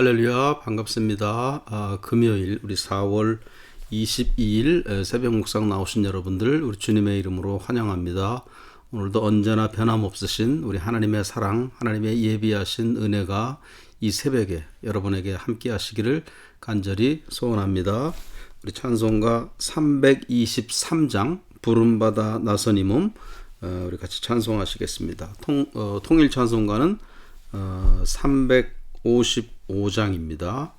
할렐루야 반갑습니다. 아, 금요일 우리 4월 22일 새벽 묵상 나오신 여러분들 우리 주님의 이름으로 환영합니다. 오늘도 언제나 변함없으신 우리 하나님의 사랑, 하나님의 예비하신 은혜가 이 새벽에 여러분에게 함께 하시기를 간절히 소원합니다. 우리 찬송가 323장 부름받아 몸 어, 우리 같이 찬송하시겠습니다. 통, 어, 통일 찬송가는 어, 355장입니다.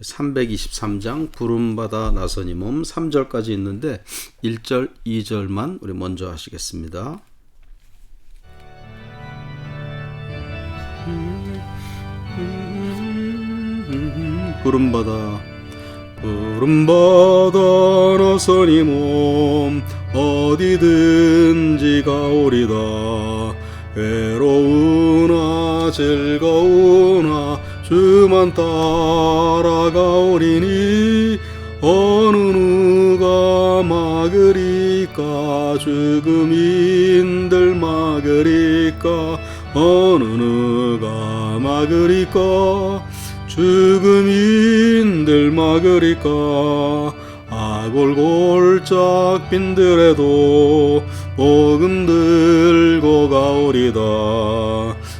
323장 부름받아 나선이 몸 3절까지 있는데 1절, 2절만 우리 먼저 하시겠습니다. 부름받아 부름받아 나선이 몸 어디든지 가오리다 외로우나 즐거우나 주만 따라가오리니 어느 누가 막으리까 죽음인들 막으리까 어느 누가 막으리까 죽음인들 막으리까 아골골짝 빈들에도 복음 들고 가오리다.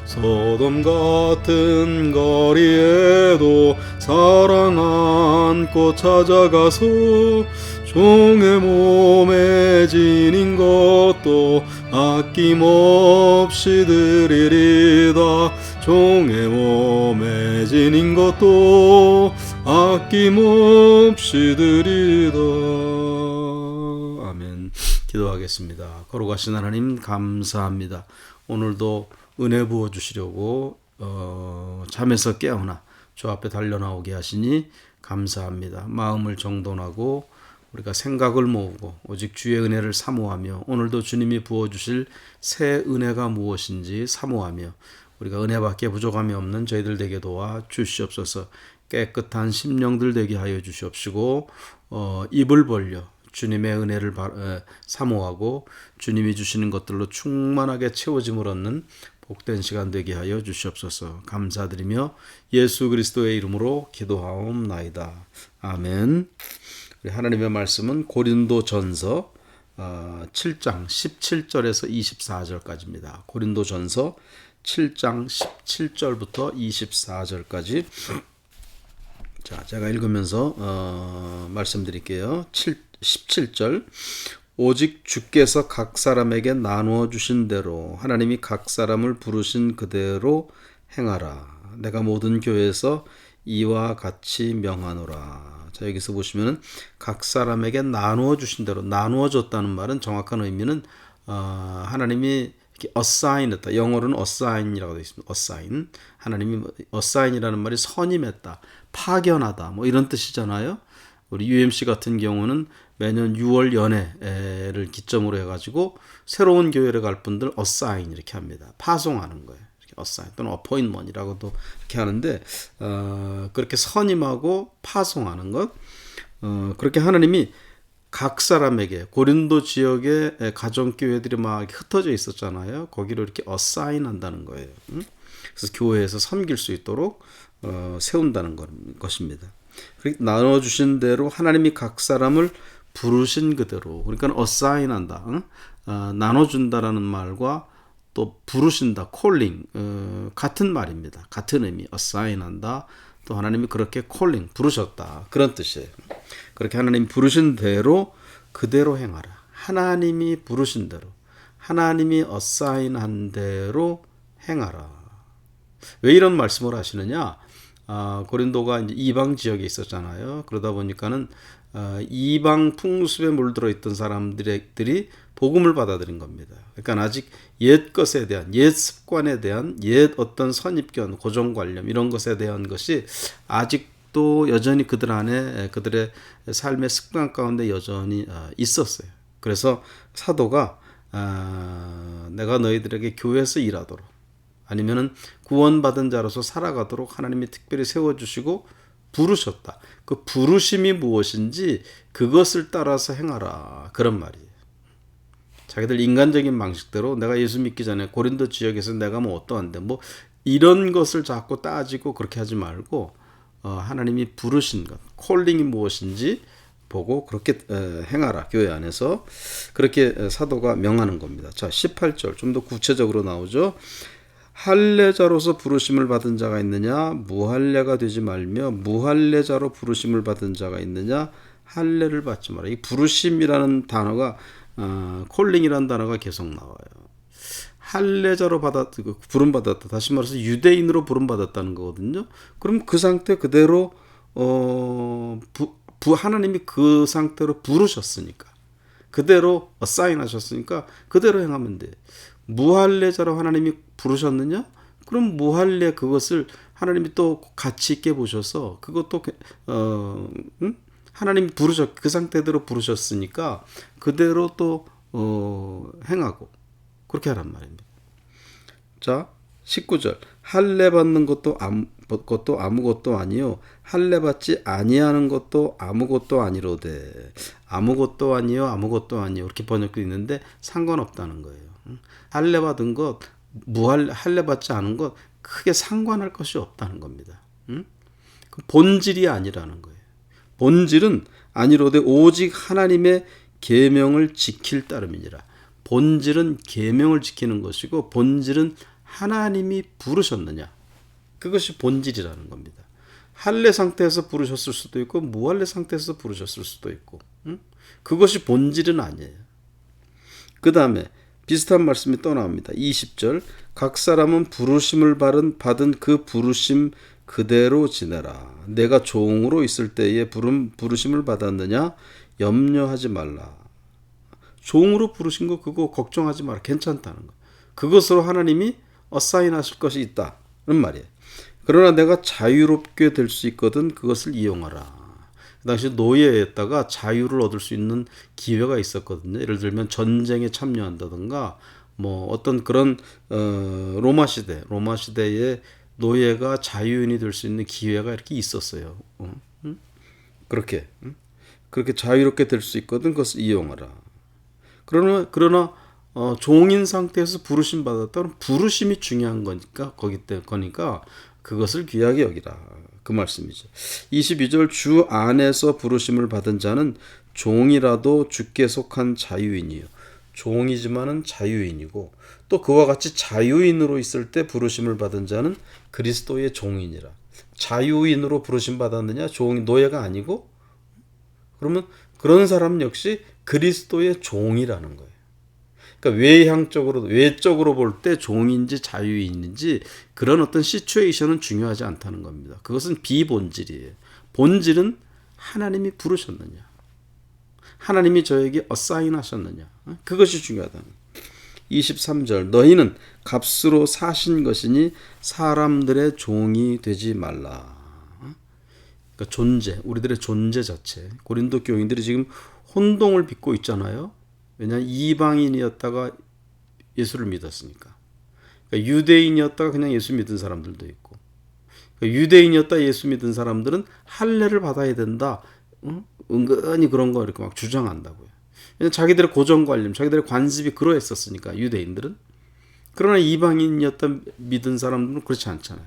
소돔 같은 거리에도 사랑 안고 찾아가서 종의 몸에 지닌 것도 아낌없이 드리리다. 종의 몸에 지닌 것도 아낌없이 아멘 기도하겠습니다. 거룩하신 하나님 감사합니다. 오늘도 은혜 부어 주시려고 어, 잠에서 깨어나 주 앞에 달려 나오게 하시니 감사합니다. 마음을 정돈하고 우리가 생각을 모으고 오직 주의 은혜를 사모하며 오늘도 주님이 부어 주실 새 은혜가 무엇인지 사모하며 우리가 은혜밖에 부족함이 없는 저희들 되게 도와 주시옵소서. 깨끗한 심령들 되게 하여 주시옵시고 어, 입을 벌려 주님의 은혜를 바, 에, 사모하고 주님이 주시는 것들로 충만하게 채워짐을 얻는 복된 시간 되게 하여 주시옵소서. 감사드리며 예수 그리스도의 이름으로 기도하옵나이다. 아멘. 하나님의 말씀은 고린도 전서 7장 17절에서 24절까지입니다. 고린도 전서 7장 17절부터 24절까지. 자, 제가 읽으면서 어, 말씀드릴게요. 7, 17절 오직 주께서 각 사람에게 나누어 주신 대로 하나님이 각 사람을 부르신 그대로 행하라. 내가 모든 교회에서 이와 같이 명하노라. 자, 여기서 보시면은 각 사람에게 나누어 주신 대로 나누어 줬다는 말은 정확한 의미는 어, 하나님이 이렇게 assign했다. 영어로는 assign이라고 되어 있습니다. assign. 하나님이 assign이라는 말이 선임했다. 파견하다. 뭐 이런 뜻이잖아요. 우리 UMC 같은 경우는 매년 6월 연애를 기점으로 해가지고 새로운 교회를 갈 분들 assign 이렇게 합니다. 파송하는 거예요. 이렇게 assign 또는 appointment이라고도 이렇게 하는데 어, 그렇게 선임하고 파송하는 것 어, 그렇게 하나님이 각 사람에게 고린도 지역에 가정 교회들이 막 흩어져 있었잖아요. 거기로 이렇게 어사인 한다는 거예요. 그래서 교회에서 섬길 수 있도록 어, 세운다는 것입니다. 나눠 주신 대로 하나님이 각 사람을 부르신 그대로 그러니까 어사인한다. 응? 어, 나눠 준다라는 말과 또 부르신다, 콜링 어, 같은 말입니다. 같은 의미, 어사인한다. 또 하나님이 그렇게 콜링 부르셨다 그런 뜻이에요. 그렇게 하나님 부르신 대로 그대로 행하라. 하나님이 부르신 대로 하나님이 어사인한 대로 행하라. 왜 이런 말씀을 하시느냐? 아, 고린도가 이제 이방 지역에 있었잖아요. 그러다 보니까는 아, 이방 풍습에 물들어 있던 사람들이 복음을 받아들인 겁니다. 그러니까 아직 옛 것에 대한 옛 습관에 대한 옛 어떤 선입견, 고정관념 이런 것에 대한 것이 아직도 여전히 그들 안에 그들의 삶의 습관 가운데 여전히 아, 있었어요. 그래서 사도가 아, 내가 너희들에게 교회에서 일하도록 아니면은 구원받은 자로서 살아가도록 하나님이 특별히 세워주시고 부르셨다. 그 부르심이 무엇인지 그것을 따라서 행하라. 그런 말이에요. 자기들 인간적인 방식대로 내가 예수 믿기 전에 고린도 지역에서 내가 뭐 어떠한데 뭐 이런 것을 자꾸 따지고 그렇게 하지 말고 어, 하나님이 부르신 것, 콜링이 무엇인지 보고 그렇게 에, 행하라 교회 안에서 그렇게 에, 사도가 명하는 겁니다. 자, 18절 좀 더 구체적으로 나오죠. 할례자로서 부르심을 받은 자가 있느냐 무할례가 되지 말며 무할례자로 부르심을 받은 자가 있느냐 할례를 받지 마라. 이 부르심이라는 단어가 어, 콜링이라는 단어가 계속 나와요. 할례자로 받았 그 부름 받았다. 다시 말해서 유대인으로 부름 받았다는 거거든요. 그럼 그 상태 그대로 어 부, 부 하나님이 그 상태로 부르셨으니까 그대로 사인하셨으니까 그대로 행하면 돼. 무할례자로 하나님이 부르셨느냐? 그럼 무할례 그것을 하나님이 또 가치 있게 보셔서 그것도 어 응? 하나님이 부르셨 그 상태대로 부르셨으니까 그대로 또 어, 행하고 그렇게 하란 말입니다. 자, 19절. 할례 받는 것도 아무 것도 아무것도 아니요 할례 받지 아니하는 것도 아무것도 아니로되 아무것도 아니요 아무것도 아니요 이렇게 번역도 있는데 상관없다는 거예요. 할례 받은 것 무할례 할례 받지 않은 것 크게 상관할 것이 없다는 겁니다. 응? 그 본질이 아니라는 거예요. 본질은 아니로되 오직 하나님의 계명을 지킬 따름이니라. 본질은 계명을 지키는 것이고 본질은 하나님이 부르셨느냐. 그것이 본질이라는 겁니다. 할례 상태에서 부르셨을 수도 있고 무할례 상태에서 부르셨을 수도 있고 응? 그것이 본질은 아니에요. 그 다음에 비슷한 말씀이 또 나옵니다. 20절 각 사람은 부르심을 받은, 받은 그 부르심 그대로 지내라. 내가 종으로 있을 때에 부름, 부르심을 받았느냐 염려하지 말라. 종으로 부르신 거 그거 걱정하지 마라. 괜찮다는 거. 그것으로 하나님이 어사인하실 것이 있다는 말이에요. 그러나 내가 자유롭게 될 수 있거든 그것을 이용하라. 그 당시 노예였다가 자유를 얻을 수 있는 기회가 있었거든요. 예를 들면 전쟁에 참여한다든가 뭐 어떤 그런 어 로마 시대, 로마 시대에 노예가 자유인이 될 수 있는 기회가 이렇게 있었어요. 어? 응? 그렇게 응? 그렇게 자유롭게 될 수 있거든 그것을 이용하라. 그러나 그러나 어, 종인 상태에서 부르심 받았다면 부르심이 중요한 거니까 거기 때 거니까 그것을 귀하게 여기라 그 말씀이죠. 22절 주 안에서 부르심을 받은 자는 종이라도 주께 속한 자유인이요. 종이지만은 자유인이고 또 그와 같이 자유인으로 있을 때 부르심을 받은 자는 그리스도의 종이니라. 자유인으로 부르심 받았느냐? 종 노예가 아니고 그러면 그런 사람 역시 그리스도의 종이라는 거예요. 그러니까 외향적으로 외적으로 볼 때 종인지 자유인인지 그런 어떤 시츄에이션은 중요하지 않다는 겁니다. 그것은 비본질이에요. 본질은 하나님이 부르셨느냐. 하나님이 저에게 어사인하셨느냐. 그것이 중요하다. 23절 너희는 값으로 사신 것이니 사람들의 종이 되지 말라. 그러니까 존재, 우리들의 존재 자체. 고린도 교인들이 지금 혼동을 빚고 있잖아요. 왜냐하면 이방인이었다가 예수를 믿었으니까. 그러니까 유대인이었다가 그냥 예수 믿은 사람들도 있고. 그러니까 유대인이었다 예수 믿은 사람들은 할례를 받아야 된다. 응? 은근히 그런 거 이렇게 막 주장한다고요. 자기들의 고정관념, 자기들의 관습이 그러했었으니까 유대인들은. 그러나 이방인이었던 믿은 사람들은 그렇지 않잖아요.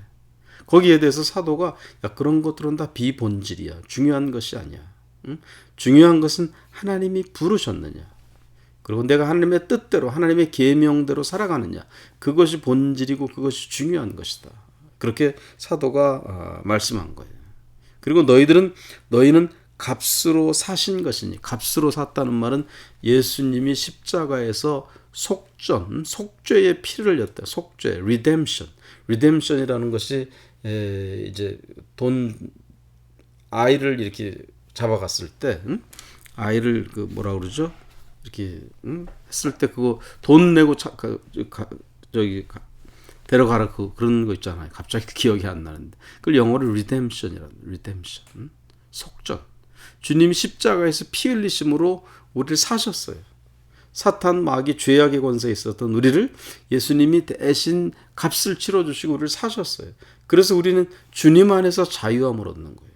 거기에 대해서 사도가 야 그런 것들은 다 비본질이야. 중요한 것이 아니야. 응? 중요한 것은 하나님이 부르셨느냐. 그리고 내가 하나님의 뜻대로 하나님의 계명대로 살아가느냐. 그것이 본질이고 그것이 중요한 것이다. 그렇게 사도가 어, 말씀한 거예요. 그리고 너희들은 너희는 값으로 사신 것이니 값으로 샀다는 말은 예수님이 십자가에서 속전, 속죄의 피를 흘렸다. 속죄, 리뎀션. 리뎀션이라는 것이 에, 이제 돈 아이를 이렇게 잡아갔을 때 응? 아이를 그 뭐라 그러죠? 이렇게 응? 했을 때 그거 돈 내고 차, 그, 가, 저기 가, 데려가라 그 그런 거 있잖아요. 갑자기 기억이 안 나는데 그걸 영어로 리뎀션이라 리뎀션 응? 속전. 주님 십자가에서 피 흘리심으로 우리를 사셨어요. 사탄 마귀 죄악의 권세에 있었던 우리를 예수님이 대신 값을 치러 주시고 우리를 사셨어요. 그래서 우리는 주님 안에서 자유함을 얻는 거예요.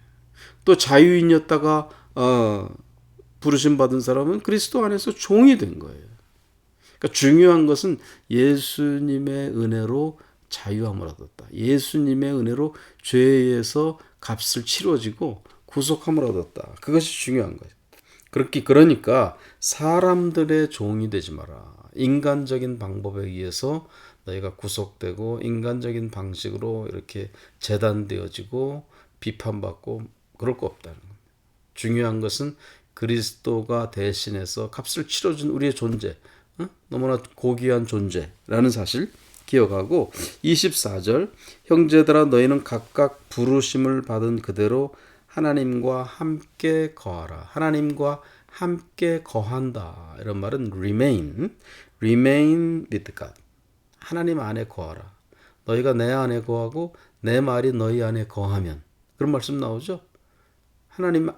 또 자유인이었다가 어, 부르심 받은 사람은 그리스도 안에서 종이 된 거예요. 그러니까 중요한 것은 예수님의 은혜로 자유함을 얻었다. 예수님의 은혜로 죄에 의해서 값을 치러지고 구속함을 얻었다. 그것이 중요한 거예요. 그렇게 그러니까 사람들의 종이 되지 마라. 인간적인 방법에 의해서 너희가 구속되고 인간적인 방식으로 이렇게 재단되어지고 비판받고 그럴 거 없다는 겁니다. 중요한 것은 그리스도가 대신해서 값을 치러준 우리의 존재, 어? 너무나 고귀한 존재라는 사실 기억하고 24절 형제들아 너희는 각각 부르심을 받은 그대로 하나님과 함께 거하라. 하나님과 함께 거한다. 이런 말은 remain, remain with God. 하나님 안에 거하라. 너희가 내 안에 거하고 내 말이 너희 안에 거하면 그런 말씀 나오죠. 하나님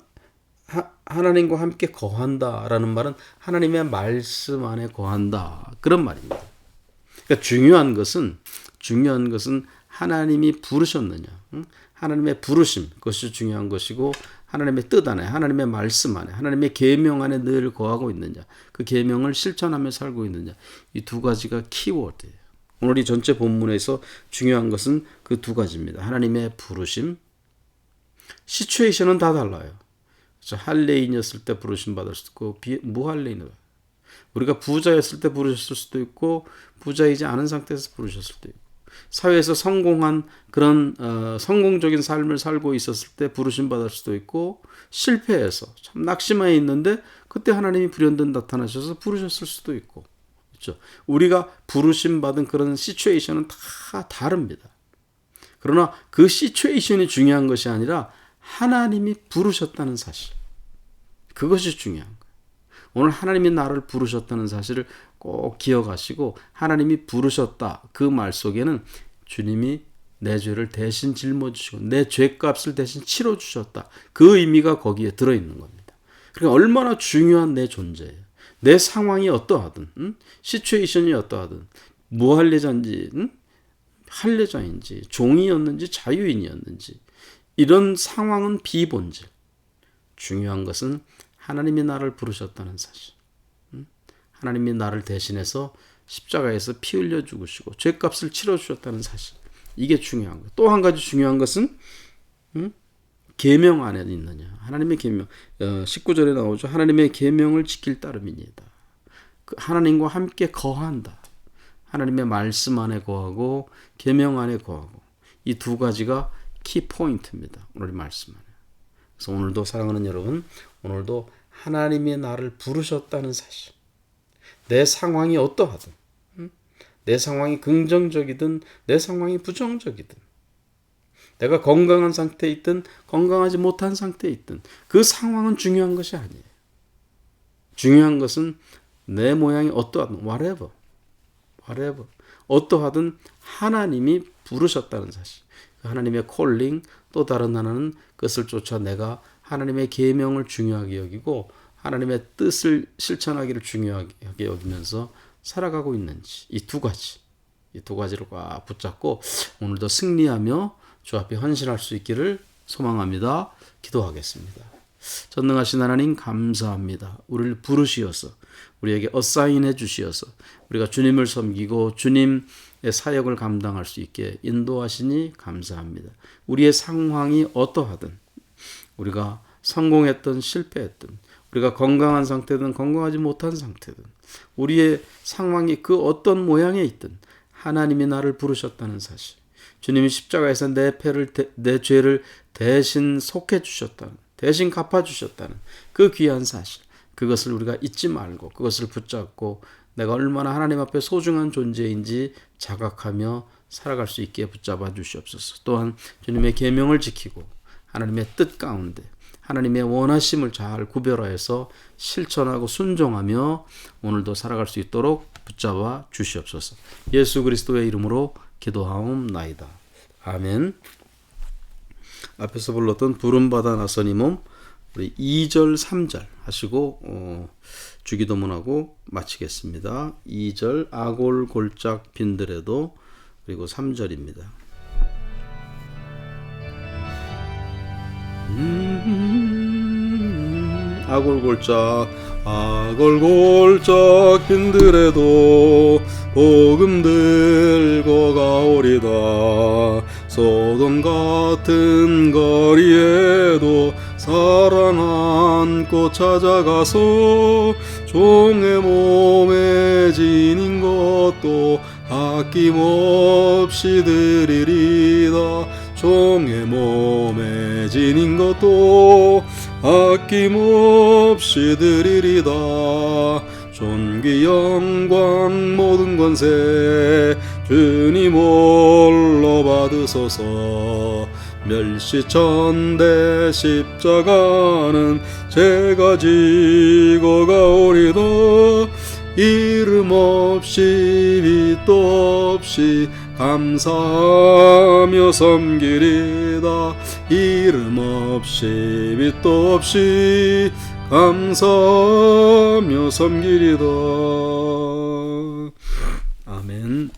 하, 하나님과 함께 거한다라는 말은 하나님의 말씀 안에 거한다 그런 말입니다. 그러니까 중요한 것은 중요한 것은 하나님이 부르셨느냐, 응? 하나님의 부르심 그것이 중요한 것이고 하나님의 뜻 안에, 하나님의 말씀 안에, 하나님의 계명 안에 늘 거하고 있느냐, 그 계명을 실천하며 살고 있느냐 이 두 가지가 키워드예요. 오늘 이 전체 본문에서 중요한 것은 그 두 가지입니다. 하나님의 부르심, 시츄에이션은 다 달라요. 그래서 할레인이었을 때 부르심 받을 수도 있고 무할레인 우리가 부자였을 때 부르셨을 수도 있고 부자이지 않은 상태에서 부르셨을 있고 사회에서 성공한 그런 어, 성공적인 삶을 살고 있었을 때 부르심 받을 수도 있고 실패해서 참 낙심해 있는데 그때 하나님이 불현듯 나타나셔서 부르셨을 수도 있고 그렇죠. 우리가 부르심 받은 그런 시츄에이션은 다 다릅니다. 그러나 그 시츄에이션이 중요한 것이 아니라 하나님이 부르셨다는 사실. 그것이 중요한 거예요. 오늘 하나님이 나를 부르셨다는 사실을 꼭 기억하시고 하나님이 부르셨다. 그 말 속에는 주님이 내 죄를 대신 짊어지시고 내 죄값을 대신 치러주셨다. 그 의미가 거기에 들어있는 겁니다. 그러니까 얼마나 중요한 내 존재예요. 내 상황이 어떠하든, 응? 시츄에이션이 어떠하든, 무할례자인지, 응? 할례자인지, 종이었는지, 자유인이었는지, 이런 상황은 비본질. 중요한 것은 하나님이 나를 부르셨다는 사실. 하나님이 나를 대신해서 십자가에서 피 흘려 죽으시고 죄값을 치러 주셨다는 사실. 이게 중요한 거예요. 또한 가지 중요한 것은 음? 계명 안에 있느냐. 하나님의 계명. 어, 19절에 나오죠. 하나님의 계명을 지킬 따름이니다. 그 하나님과 함께 거한다. 하나님의 말씀 안에 거하고 계명 안에 거하고 이 두 가지가 키 포인트입니다. 오늘 말씀 안에. 그래서 오늘도 사랑하는 여러분, 오늘도 하나님이 나를 부르셨다는 사실. 내 상황이 어떠하든, 내 상황이 긍정적이든, 내 상황이 부정적이든, 내가 건강한 상태에 있든, 건강하지 못한 상태에 있든, 그 상황은 중요한 것이 아니에요. 중요한 것은 내 모양이 어떠하든, whatever, whatever, 어떠하든 하나님이 부르셨다는 사실. 그 하나님의 콜링, 또 다른 하나는 그것을 쫓아 내가 하나님의 계명을 중요하게 여기고 하나님의 뜻을 실천하기를 중요하게 여기면서 살아가고 있는지 이 두 가지 이 두 가지를 꽉 붙잡고 오늘도 승리하며 주 앞에 헌신할 수 있기를 소망합니다. 기도하겠습니다. 전능하신 하나님 감사합니다. 우리를 부르시어서 우리에게 어사인해 주시어서 우리가 주님을 섬기고 주님의 사역을 감당할 수 있게 인도하시니 감사합니다. 우리의 상황이 어떠하든 우리가 성공했든 실패했든 우리가 건강한 상태든 건강하지 못한 상태든 우리의 상황이 그 어떤 모양에 있든 하나님이 나를 부르셨다는 사실. 주님이 십자가에서 내 패를 내 죄를 대신 속해 주셨다는 대신 갚아 주셨다는 그 귀한 사실. 그것을 우리가 잊지 말고 그것을 붙잡고 내가 얼마나 하나님 앞에 소중한 존재인지 자각하며 살아갈 수 있게 붙잡아 주시옵소서. 또한 주님의 계명을 지키고 하나님의 뜻 가운데 하나님의 원하심을 잘 구별하여서 실천하고 순종하며 오늘도 살아갈 수 있도록 붙잡아 주시옵소서. 예수 그리스도의 이름으로 기도하옵나이다. 아멘. 앞에서 불렀던 부름받아 나서니 몸 우리 2절 3절 하시고 어, 주기도문하고 마치겠습니다. 2절 아골 골짝 빈들에도 그리고 3절입니다. 음, 아골 골짝 아골 골짝 빈들에도 복음 들고 가오리다 소돔 같은 거리에도 살아남고 찾아가서 종의 몸에 지닌 것도 아낌없이 드리리다. 종의 몸에 지닌 것도 아낌없이 드리리다. 존귀 영광 모든 권세 주님 홀로 받으소서 멸시천대 십자가는 제가 지고 가오리다 이름 없이 빛도 없이 감사하며 섬기리다. 이름 없이 빛도 없이 감사하며 섬기리다. 아멘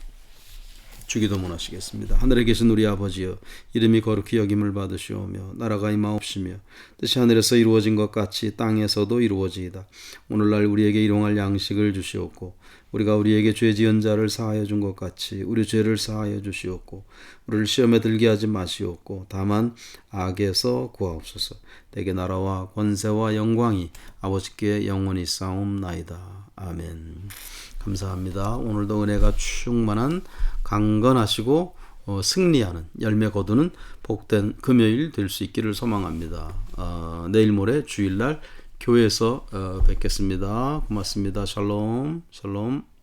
주기도 문 하시겠습니다. 하늘에 계신 우리 아버지여 이름이 거룩히 여김을 받으시오며 나라가 임하옵시며 뜻이 하늘에서 이루어진 것 같이 땅에서도 이루어지이다. 오늘날 우리에게 일용할 양식을 주시옵고 우리가 우리에게 죄 지은 자를 사하여 준 것 같이 우리 죄를 사하여 주시옵고 우리를 시험에 들게 하지 마시옵고 다만 악에서 구하옵소서. 대개 나라와 권세와 영광이 아버지께 영원히 싸움나이다. 아멘. 감사합니다. 오늘도 은혜가 충만한 강건하시고 어, 승리하는 열매 거두는 복된 금요일 될 수 있기를 소망합니다. 어, 내일 모레 주일날 교회에서 어, 뵙겠습니다. 고맙습니다. 샬롬, 샬롬.